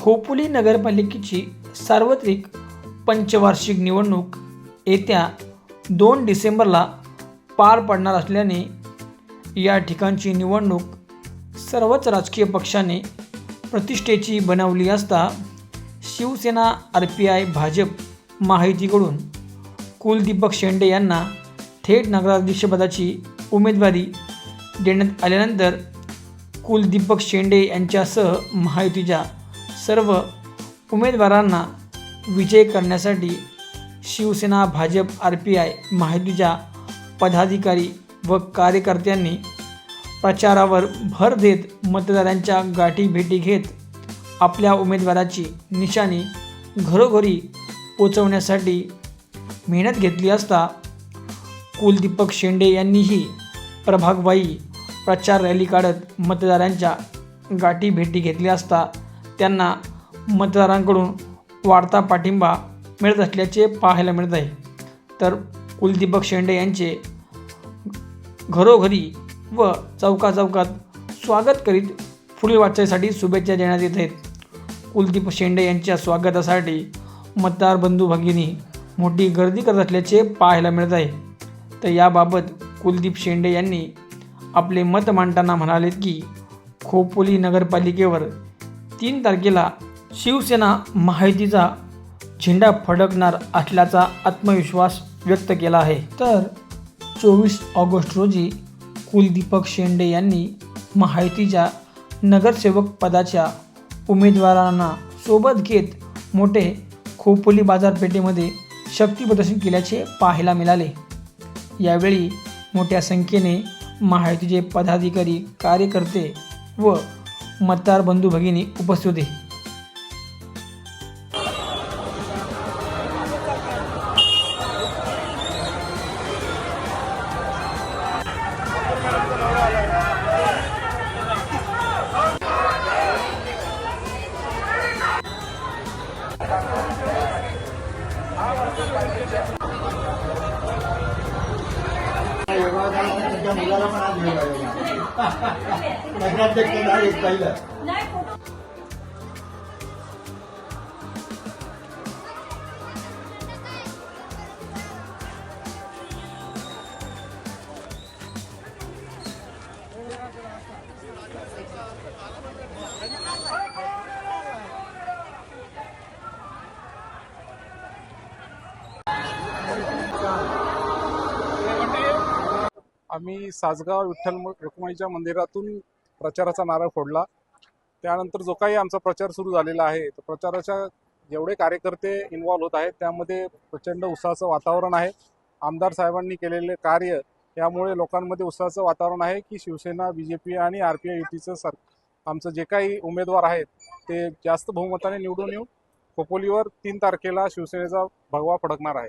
खोपोली नगरपालिकेची सार्वत्रिक पंचवार्षिक निवडणूक येत्या दोन डिसेंबरला पार पडणार असल्याने या ठिकाणची निवडणूक सर्वच राजकीय पक्षाने प्रतिष्ठेची बनवली असता Shiv Sena R P I Bhajap माहितीकडून Kuldeepak Shende यांना थेट नगराध्यक्षपदाची उमेदवारी देण्यात आल्यानंतर कुलदीपक शेंडे यांच्यासह महायुतीच्या सर्व उमेदवारांना विजय करण्यासाठी Shiv Sena Bhajap R P I महायुतीच्या पदाधिकारी व कार्यकर्त्यांनी प्रचारावर भर देत मतदारांच्या गाठी भेटी घेत आपल्या उमेदवाराची निशाणी घरोघरी पोचवण्यासाठी मेहनत घेतली असता कुलदीपक शेंडे यांनीही प्रभागवाई प्रचार रॅली काढत मतदारांच्या गाठी भेटी घेतल्या असता त्यांना मतदारांकडून वाढता पाठिंबा मिळत असल्याचे पाहायला मिळत आहे. तर कुलदीपक शेंडे यांचे घरोघरी व चौकाचौकात स्वागत करीत पुढील वाटचालीसाठी शुभेच्छा देण्यात येत आहेत. कुलदीप शेंडे यांच्या स्वागतासाठी मतदार बंधू भगिनी मोठी गर्दी करत असल्याचे पाहायला मिळत आहे. तर याबाबत कुलदीप शेंडे यांनी आपले मत मांडताना म्हणालेत की खोपोली नगरपालिकेवर तीन तारखेला शिवसेना महायुतीचा झेंडा फडकणार असल्याचा आत्मविश्वास व्यक्त केला आहे. तर चोवीस ऑगस्ट रोजी कुलदीपक शेंडे यांनी महायुतीच्या नगरसेवक पदाच्या उमेदवारांना सोबत घेत मोठे खोपोली बाजारपेठेमध्ये शक्तीप्रदर्शन केल्याचे पाहायला मिळाले. यावेळी मोठ्या संख्येने महायुतीचे पदाधिकारी कार्यकर्ते व मतदार बंधू भगिनी उपस्थित होते तुमच्या मुलाला पण आज घेऊन आलेला नगराध्यक्ष नाही पहिलं आम्ही सासगाव विठ्ठल रुक्माईच्या मंदिरातून प्रचाराचा नारळ फोडला. त्यानंतर जो काही आमचा प्रचार सुरू झालेला आहे तर प्रचाराच्या जेवढे कार्यकर्ते इन्वॉल्व्ह होत आहेत त्यामध्ये प्रचंड उत्साहाचं वातावरण आहे. आमदार साहेबांनी केलेले कार्य यामुळे लोकांमध्ये उत्साहाचं वातावरण आहे की शिवसेना बी जे पी आणि आर पी आय युतीचं सर आमचं जे काही उमेदवार आहेत ते जास्त बहुमताने निवडून येऊन खोपोलीवर तीन तारखेला शिवसेनेचा भगवा फडकणार आहे